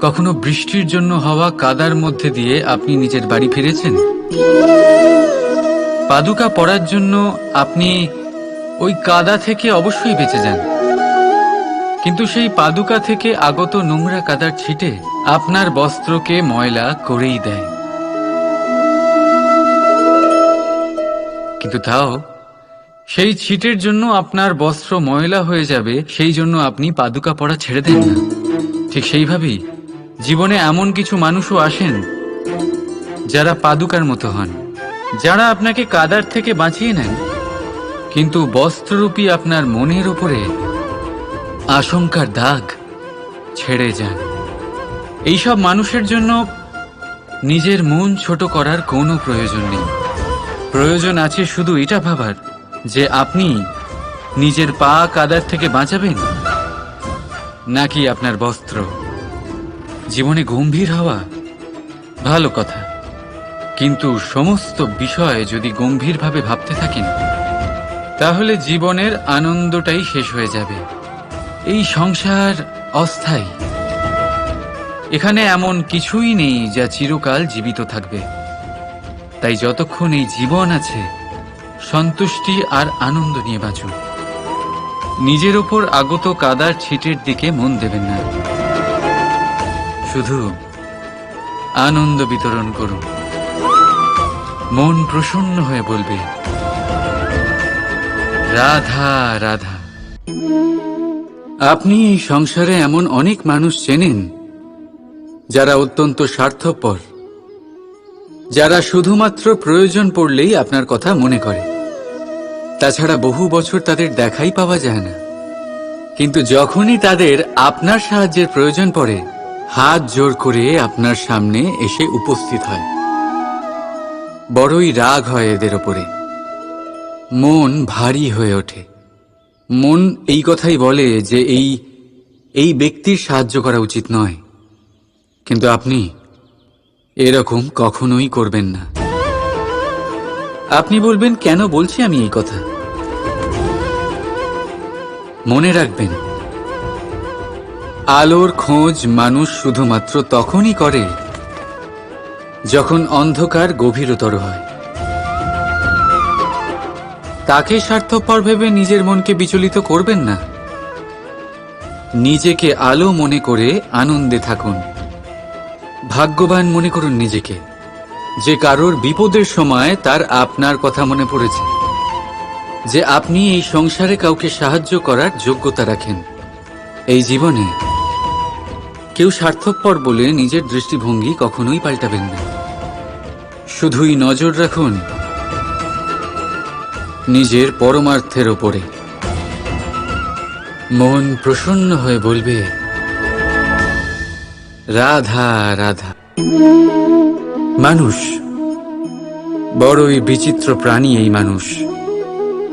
কখনো বৃষ্টির জন্য হওয়া কাদার মধ্যে দিয়ে আপনি নিজের বাড়ি ফিরেছেন? পাদুকা পড়ার জন্য আপনি ওই কাদা থেকে অবশ্যই বেঁচে যান। কিন্তু সেই পাদুকা থেকে আগত নোংরা কাদার ছিটে আপনার বস্ত্রকে ময়লা করেই দেয়। কিন্তু তাও, সেই ছিটের জন্য আপনার বস্ত্র ময়লা হয়ে যাবে, সেই জন্য আপনি পাদুকা পড়া ছেড়ে দেন না। ঠিক সেইভাবেই জীবনে এমন কিছু মানুষও আসেন যারা পাদুকার মতো হন, যারা আপনাকে কাদার থেকে বাঁচিয়ে নেন, কিন্তু বস্ত্ররূপী আপনার মনের উপরে আশঙ্কার দাগ ছেড়ে যান। এইসব মানুষের জন্য নিজের মন ছোট করার কোনো প্রয়োজন নেই। প্রয়োজন আছে শুধু এটা ভাবার যে আপনি নিজের পা কাদার থেকে বাঁচাবেন নাকি আপনার বস্ত্র? জীবনে গম্ভীর হওয়া? ভালো কথা। কিন্তু সমস্ত বিষয় যদি গম্ভীরভাবে ভাবতে থাকেন, তাহলে জীবনের আনন্দটাই শেষ হয়ে যাবে। এই সংসার অস্থায়ী। এখানে এমন কিছুই নেই যা চিরকাল জীবিত থাকবে। তাই যতক্ষণ এই জীবন আছে, সন্তুষ্টি আর আনন্দ নিয়ে বাঁচুন। নিজের ওপর আগত কাদার ছিটের দিকে মন দেবেন না। শুধু আনন্দ বিতরণ করুন। মন প্রসন্ন হয়ে বলবে, রাধা রাধা। আপনি এই সংসারে এমন অনেক মানুষ চেনেন, যারা অত্যন্ত স্বার্থপর, যারা শুধুমাত্র প্রয়োজন পড়লেই আপনার কথা মনে করে। তাছাড়া বহু বছর তাদের দেখাই পাওয়া যায় না। কিন্তু যখনই তাদের আপনার সাহায্যের প্রয়োজন পড়ে, হাত জোর করে আপনার সামনে এসে উপস্থিত হয়। বড়ই রাগ হয় এদের ওপরে। মন ভারী হয়ে ওঠে। মন এই কথাই বলে যে এই এই ব্যক্তির সাহায্য করা উচিত নয়। কিন্তু আপনি এরকম কখনোই করবেন না। আপনি বলবেন, কেন বলছি আমি এই কথা? মনে রাখবেন, আলোর খোঁজ মানুষ শুধুমাত্র তখনই করে যখন অন্ধকার গভীরতর হয়। তাকে স্বার্থপর ভেবে নিজের মনকে বিচলিত করবেন না। নিজেকে আলো মনে করে আনন্দে থাকুন। ভাগ্যবান মনে করুন নিজেকে। যে কারোর বিপদের সময় তার আপনার কথা মনে পড়েছে। যে আপনি এই সংসারে কাউকে সাহায্য করার যোগ্যতা রাখেন। এই জীবনে কেউ স্বার্থপর বলে নিজের দৃষ্টিভঙ্গি কখনোই পাল্টাবেন না। শুধুই নজর রাখুন নিজের পরমার্থের ওপরে। মন প্রসন্ন হয়ে বলবে, রাধা রাধা। মানুষ, বড়ই বিচিত্র প্রাণী এই মানুষ।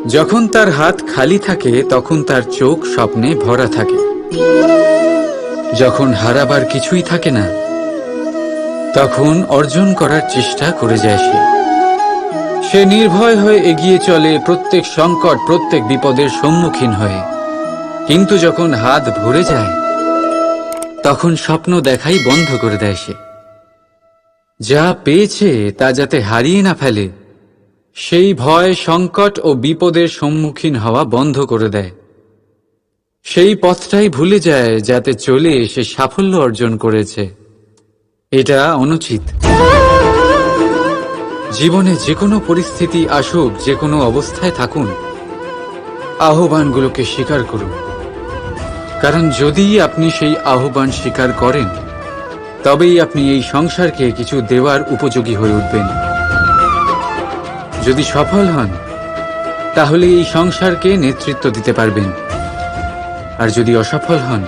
যখন তার হাত খালি থাকে, তখন তার চোখ স্বপ্নে ভরা থাকে। যখন হারাবার কিছুই থাকে না, তখন অর্জন করার চেষ্টা করে যায় সে। সে নির্ভয় হয়ে এগিয়ে চলে, প্রত্যেক সংকট, প্রত্যেক বিপদের সম্মুখীন হয়ে। কিন্তু যখন হাত ভরে যায়, তখন স্বপ্ন দেখাই বন্ধ করে দেয় সে। যা পেয়েছে তা যাতে হারিয়ে না ফেলে, সেই ভয় সংকট ও বিপদের সম্মুখীন হওয়া বন্ধ করে দেয়। সেই পথটাই ভুলে যায় যাতে চলে সে সাফল্য অর্জন করেছে। এটা অনুচিত। জীবনে যে কোনো পরিস্থিতি আসুক, যে কোনো অবস্থায় থাকুন। আহ্বানগুলোকে স্বীকার করুন। কারণ যদি আপনি সেই আহ্বান স্বীকার করেন তবেই আপনি এই সংসারকে কিছু দেওয়ার উপযোগী হয়ে উঠবেন। যদি সফল হন, তাহলে এই সংসারকে নেতৃত্ব দিতে পারবেন। আর যদি অসফল হন,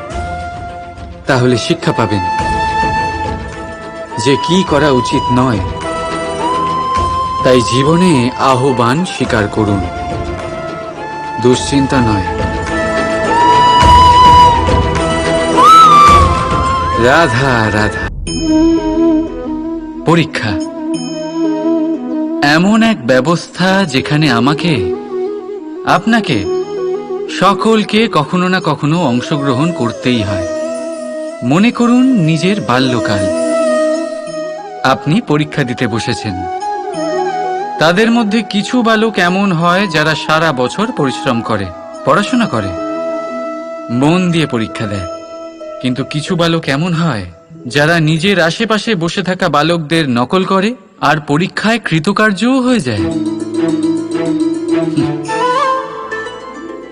তাহলে শিক্ষা পাবেন। যে কি করা উচিত নয়, তাই জীবনে আহ্বান স্বীকার করুন। দুশ্চিন্তা নয়। রাধা রাধা। পরীক্ষা। এমন এক ব্যবস্থা যেখানে আমাকে, আপনাকে, সকলকে কখনো না কখনো অংশগ্রহণ করতেই হয়। মনে করুন নিজের বাল্যকাল। আপনি পরীক্ষা দিতে বসেছেন। তাদের মধ্যে কিছু বালক এমন হয় যারা সারা বছর পরিশ্রম করে, পড়াশোনা করে, মন দিয়ে পরীক্ষা দেয়। কিন্তু কিছু বালক এমন হয় যারা নিজের আশেপাশে বসে থাকা বালকদের নকল করে আর পরীক্ষায় কৃতকার্যও হয়ে যায়।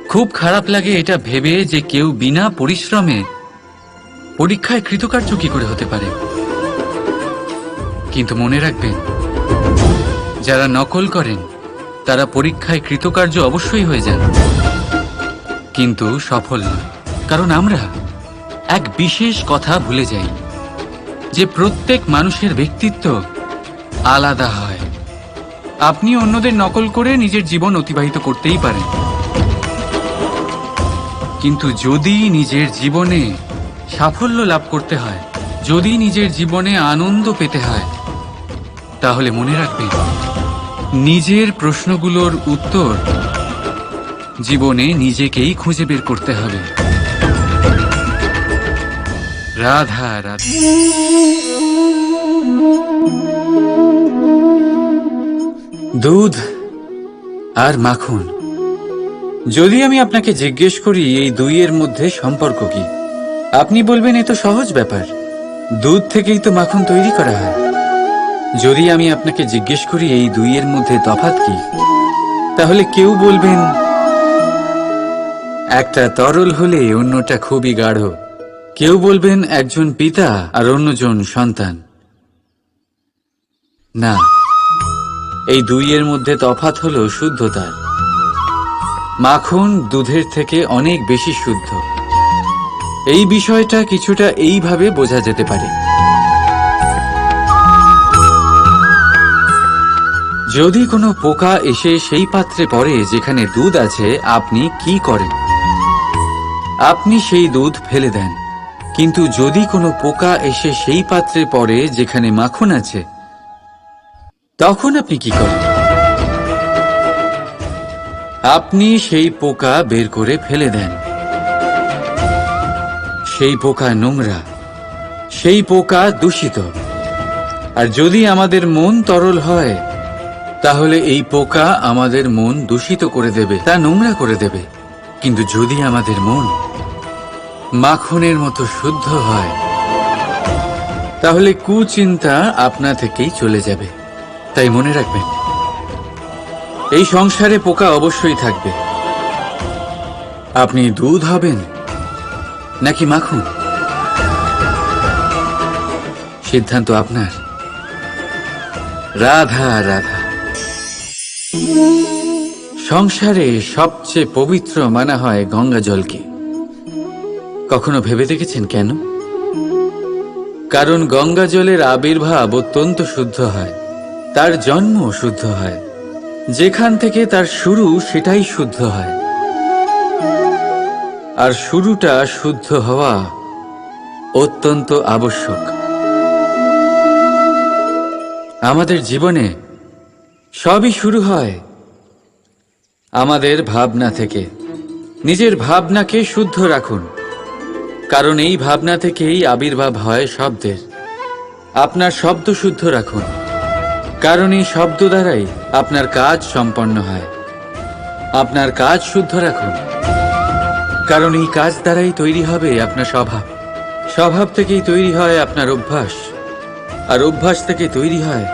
খুব খারাপ লাগে এটা ভেবে যে কেউ বিনা পরিশ্রমে পরীক্ষায় কৃতকার্য কি করে হতে পারে। কিন্তু মনে রাখবেন, যারা নকল করেন, তারা পরীক্ষায় কৃতকার্য অবশ্যই হয়ে যান। কিন্তু সফল কারণ আমরা এক বিশেষ কথা ভুলে যাই। যে প্রত্যেক মানুষের ব্যক্তিত্ব আলাদা হয়। আপনি অন্যদের নকল করে নিজের জীবন অতিবাহিত করতেই পারেন। কিন্তু যদি নিজের জীবনে সাফল্য লাভ করতে হয়, যদি নিজের জীবনে আনন্দ পেতে হয়, তাহলে মনে রাখবেন, নিজের প্রশ্নগুলোর উত্তর জীবনে নিজেকেই খুঁজে বের করতে হবে। রাধা রাধা। দুধ আর মাখন। যদি আমি আপনাকে জিজ্ঞেস করি, এই দুইয়ের মধ্যে সম্পর্ক কি? আপনি বলবেন, এ তো সহজ ব্যাপার। দুধ থেকেই তো মাখন তৈরি করা হয়। যদি আমি আপনাকে জিজ্ঞেস করি, এই দুইয়ের মধ্যে তফাৎ কি? তাহলে কেউ বলবেন, একটা তরল হলে অন্যটা খুবই গাঢ়। কেউ বলবেন একজন পিতা আর অন্যজন সন্তান। না, এই দুইয়ের মধ্যে তফাৎ হলো শুদ্ধতার মাখন দুধের থেকে অনেক বেশি শুদ্ধ। এই বিষয়টা কিছুটা এইভাবে বোঝা যেতে পারে। যদি কোনো পোকা এসে সেই পাত্রে পড়ে যেখানে দুধ আছে, আপনি কি করেন? আপনি সেই দুধ ফেলে দেন। কিন্তু যদি কোনো পোকা এসে সেই পাত্রে পড়ে যেখানে মাখন আছে, তখন আপনি কি করেন? আপনি সেই পোকা বের করে ফেলে দেন। সেই পোকা নোংরা, সেই পোকা দূষিত। আর যদি আমাদের মন তরল হয়, তাহলে এই পোকা আমাদের মন দূষিত করে দেবে, তা নোংরা করে দেবে। কিন্তু যদি আমাদের মন মাখনের মতো শুদ্ধ হয়। তাহলে কুচিন্তা আপনা থেকেই চলে যাবে। তাই মনে রাখবেন, এই সংসারে পোকা অবশ্যই থাকবে। আপনি দুধ হবেন নাকি মাখন? সিদ্ধান্ত আপনার। রাধা রাধা। সংসারে সবচেয়ে পবিত্র মানা হয় গঙ্গা জলকে কখনো ভেবে দেখেছেন কেন? কারণ গঙ্গা জলের আবির্ভাব অত্যন্ত শুদ্ধ হয়, তার জন্ম শুদ্ধ হয়। যেখান থেকে তার শুরু সেটাই শুদ্ধ হয়। আর শুরুটা শুদ্ধ হওয়া অত্যন্ত আবশ্যক। আমাদের জীবনে সবই শুরু হয় আমাদের ভাবনা থেকে। নিজের ভাবনাকে শুদ্ধ রাখুন। কারণ এই ভাবনা থেকেই আবির্ভাব হয় শব্দের। আপনার শব্দ শুদ্ধ রাখুন। কারণ এই শব্দ দ্বারাই আপনার কাজ সম্পন্ন হয়। আপনার কাজ শুদ্ধ রাখুন। কারণ এই কাজ দ্বারাই তৈরি হবে আপনার স্বভাব। স্বভাব থেকেই তৈরি হয় আপনার অভ্যাস। আর অভ্যাস থেকে তৈরি হয়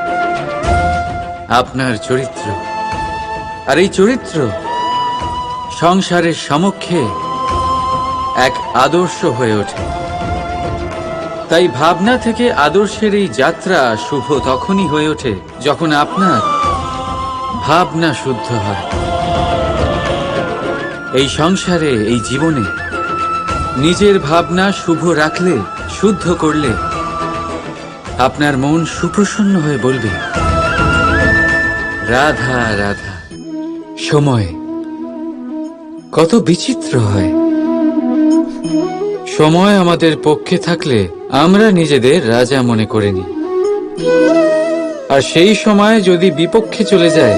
আপনার চরিত্র। আর এই চরিত্র সংসারের সমক্ষে এক আদর্শ হয়ে ওঠে। তাই ভাবনা থেকে আদর্শের এই যাত্রা শুভ তখনই হয়ে ওঠে যখন আপনার ভাবনা শুদ্ধ হয়। এই সংসারে, এই জীবনে নিজের ভাবনা শুভ রাখলে, শুদ্ধ করলে আপনার মন সুপ্রসন্ন হয়ে বলবে, রাধা রাধা, সময় কত বিচিত্র হয়। সময় আমাদের পক্ষে থাকলে আমরা নিজেদের রাজা মনে করে নিই। আর সেই সময় যদি বিপক্ষে চলে যায়,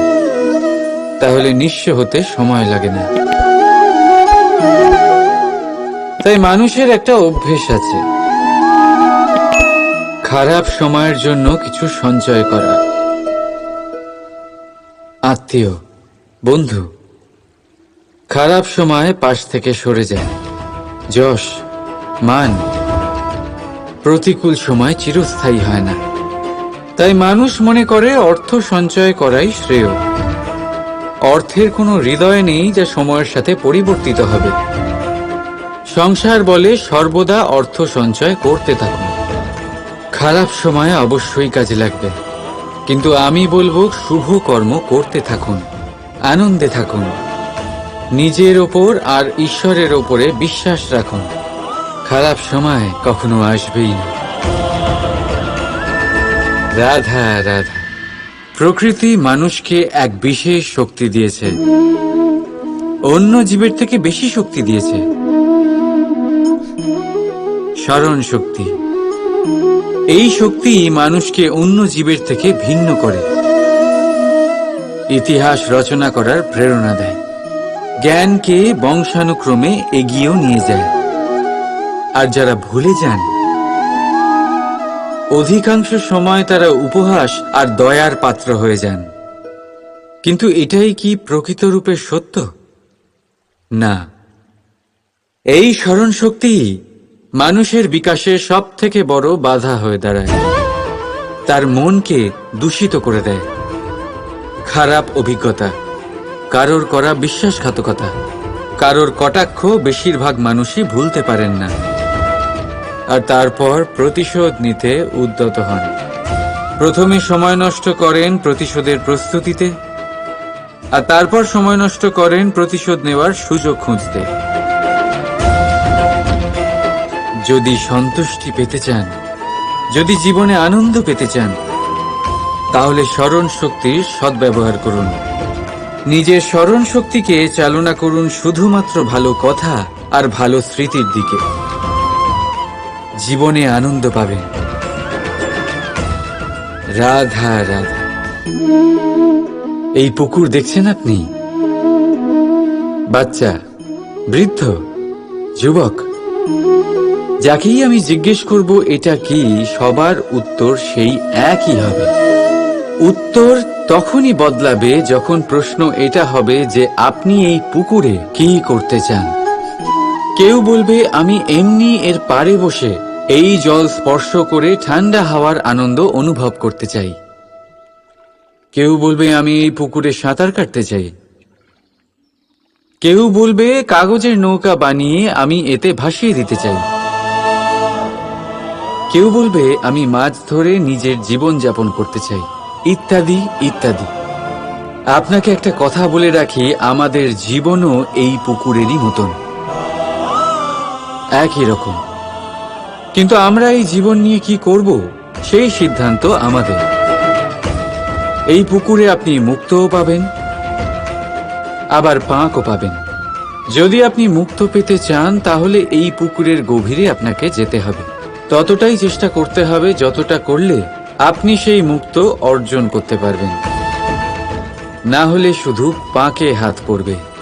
তাহলে নিঃস্ব হতে সময় লাগে না। তাই মানুষের একটা অভ্যেস আছে। খারাপ সময়ের জন্য কিছু সঞ্চয় করা। আত্মীয়, বন্ধু, খারাপ সময় পাশ থেকে সরে যায়। যশ মান। প্রতিকূল সময় চিরস্থায়ী হয় না। তাই মানুষ মনে করে অর্থ সঞ্চয় করাই শ্রেয়। অর্থের কোনো হৃদয় নেই যা সময়ের সাথে পরিবর্তিত হবে। সংসার বলে সর্বদা অর্থ সঞ্চয় করতে থাকুন। খারাপ সময় অবশ্যই কাজে লাগবে। কিন্তু আমি বলব, শুভ কর্ম করতে থাকুন, আনন্দে থাকুন। নিজের ওপর আর ঈশ্বরের ওপরে বিশ্বাস রাখুন। খারাপ সময় কখনো আসবেই না। রাধা রাধা, প্রকৃতি মানুষকে এক বিশেষ শক্তি দিয়েছে। অন্য জীবের থেকে বেশি শক্তি দিয়েছে। স্মরণ শক্তি। এই শক্তি মানুষকে অন্য জীবের থেকে ভিন্ন করে। ইতিহাস রচনা করার প্রেরণা দেয়। জ্ঞানকে বংশানুক্রমে এগিয়েও নিয়ে যায়। আর যারা ভুলে যান, অধিকাংশ সময় তারা উপহাস আর দয়ার পাত্র হয়ে যান। কিন্তু এটাই কি প্রকৃত রূপে সত্য? না। এই স্মরণ শক্তি মানুষের বিকাশে সব থেকে বড় বাধা হয়ে দাঁড়ায়। তার মনকে দূষিত করে দেয়। খারাপ অভিজ্ঞতা, কারোর করা বিশ্বাসঘাতকতা, কারোর কটাক্ষ বেশিরভাগ মানুষই ভুলতে পারেন না। আর তারপর প্রতিশোধ নিতে উদ্যত হন। প্রথমে সময় নষ্ট করেন প্রতিশোধের প্রস্তুতিতে, আর তারপর সময় নষ্ট করেন প্রতিশোধ নেওয়ার সুযোগ খুঁজতে। যদি সন্তুষ্টি পেতে চান, যদি জীবনে আনন্দ পেতে চান, তাহলে স্মরণ শক্তির সদ্ব্যবহার করুন। নিজের স্মরণ শক্তিকে চালনা করুন শুধুমাত্র ভালো কথা আর ভালো স্মৃতির দিকে। জীবনে আনন্দ পাবেন রাধা রাধা। এই পুকুর দেখছেন আপনি? বাচ্চা, বৃদ্ধ, যুবক। যাকেই আমি জিজ্ঞেস করব, এটা কি সবার উত্তর সেই একই হবে। উত্তর তখনই বদলাবে যখন প্রশ্ন এটা হবে যে আপনি এই পুকুরে কি করতে চান? কেউ বলবে, আমি এমনি এর পাড়ে বসে এই জল স্পর্শ করে ঠান্ডা হাওয়ার আনন্দ অনুভব করতে চাই। কেউ বলবে, আমি এই পুকুরে সাঁতার কাটতে চাই। কেউ বলবে, কাগজের নৌকা বানিয়ে আমি এতে ভাসিয়ে দিতে চাই। কেউ বলবে, আমি মাছ ধরে নিজের জীবন যাপন করতে চাই। ইত্যাদি ইত্যাদি। আপনাকে একটা কথা বলে রাখি, আমাদের জীবনও এই পুকুরেরই মতন। একই রকম। কিন্তু আমরা এই জীবন নিয়ে কি করব? সেই সিদ্ধান্ত আমাদের। এই পুকুরে আপনি মুক্তও পাবেন, আবার পাঁকও পাবেন। যদি আপনি মুক্ত পেতে চান, তাহলে এই পুকুরের গভীরে আপনাকে যেতে হবে। ততটাই চেষ্টা করতে হবে, যতটা করলে আপনি সেই মুক্ত অর্জন করতে পারবেন। না হলে শুধু পাঁকে হাত পড়বে।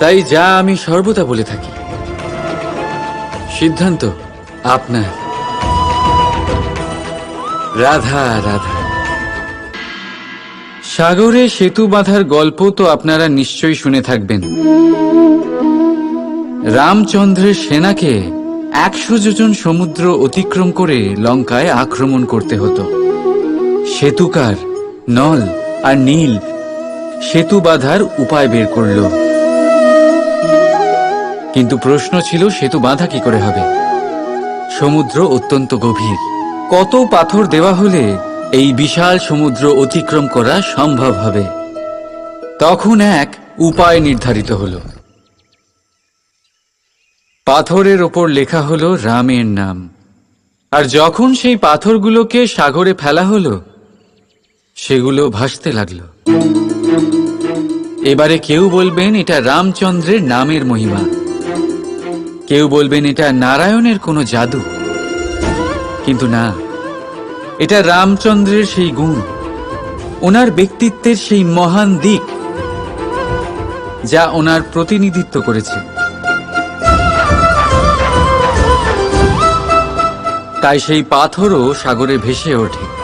তাই যা আমি সর্বদা বলে থাকি। সিদ্ধান্ত আপনার। রাধা রাধা। সাগরে সেতু বাঁধার গল্প তো আপনারা নিশ্চয়ই শুনে থাকবেন। রামচন্দ্রের সেনাকে একশো যোজন সমুদ্র অতিক্রম করে লঙ্কায় আক্রমণ করতে হতো। সেতুকার নল আর নীল সেতু বাঁধার উপায় বের করল। কিন্তু প্রশ্ন ছিল, সেতু বাঁধা কি করে হবে? সমুদ্র অত্যন্ত গভীর। কত পাথর দেওয়া হলে এই বিশাল সমুদ্র অতিক্রম করা সম্ভব হবে? তখন এক উপায় নির্ধারিত হলো। পাথরের ওপর লেখা হলো রামের নাম। আর যখন সেই পাথরগুলোকে সাগরে ফেলা হলো, সেগুলো ভাসতে লাগল। এবারে কেউ বলবেন, এটা রামচন্দ্রের নামের মহিমা। কেউ বলবেন এটা নারায়ণের কোনো জাদু। কিন্তু না, এটা রামচন্দ্রের সেই গুণ, ওনার ব্যক্তিত্বের সেই মহান দিক, যা ওনার প্রতিনিধিত্ব করেছে। তাই সেই পাথরও সাগরে ভেসে ওঠে।